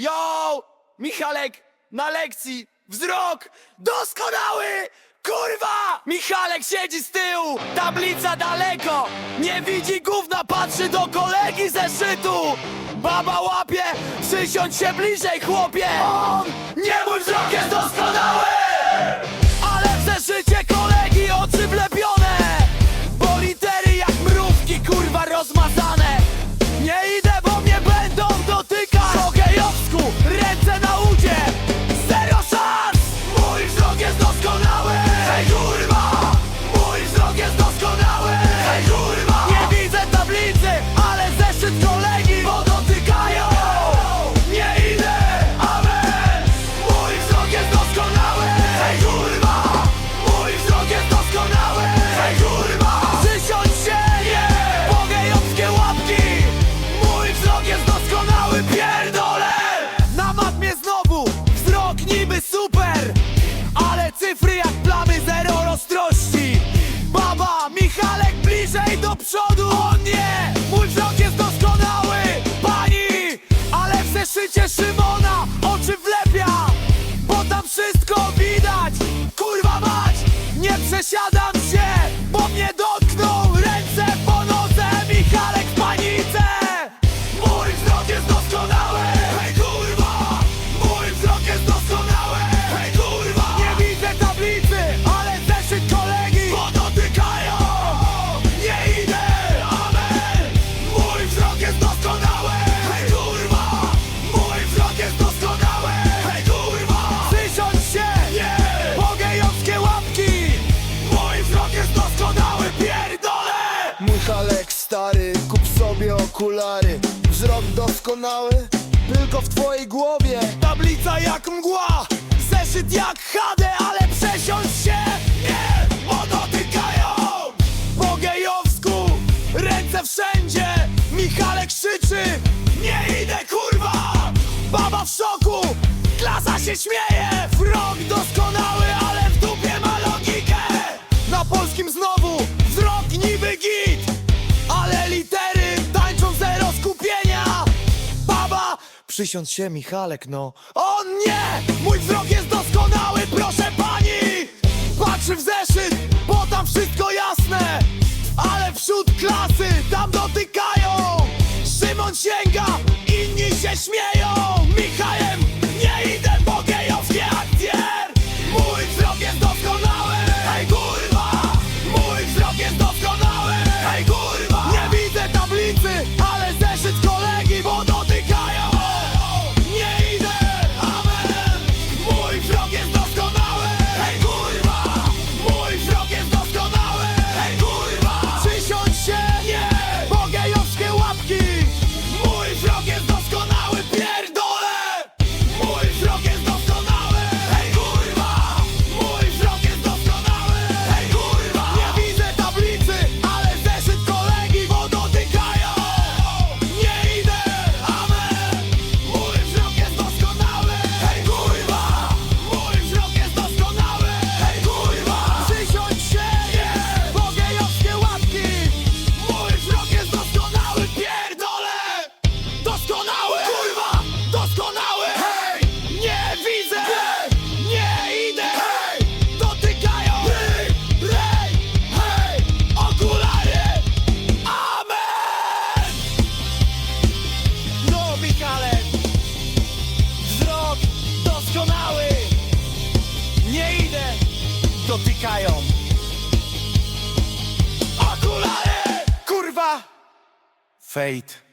Yo! Michalek na lekcji! Wzrok doskonały! Kurwa! Michalek siedzi z tyłu, tablica daleko Nie widzi gówna, patrzy do kolegi ze szytu Baba łapie, przysiądź się bliżej chłopie On, nie mój wzrok jest doskonały Ale przeżycie kolegi wzrok doskonały Tylko w twojej głowie. Tablica jak mgła Zeszyt jak HD Ale przesiądź się nie Bo dotykają. Po gejowsku Ręce wszędzie. Michale krzyczy Nie idę kurwa. Baba w szoku Klasa się śmieje. Wrok do Przysiądź się, Michalek, no. O nie! Mój wzrok jest doskonały, proszę pani! Patrzy w zeszyt, bo tam wszystko jasne. dotykają Okulary! Kurwa! Fate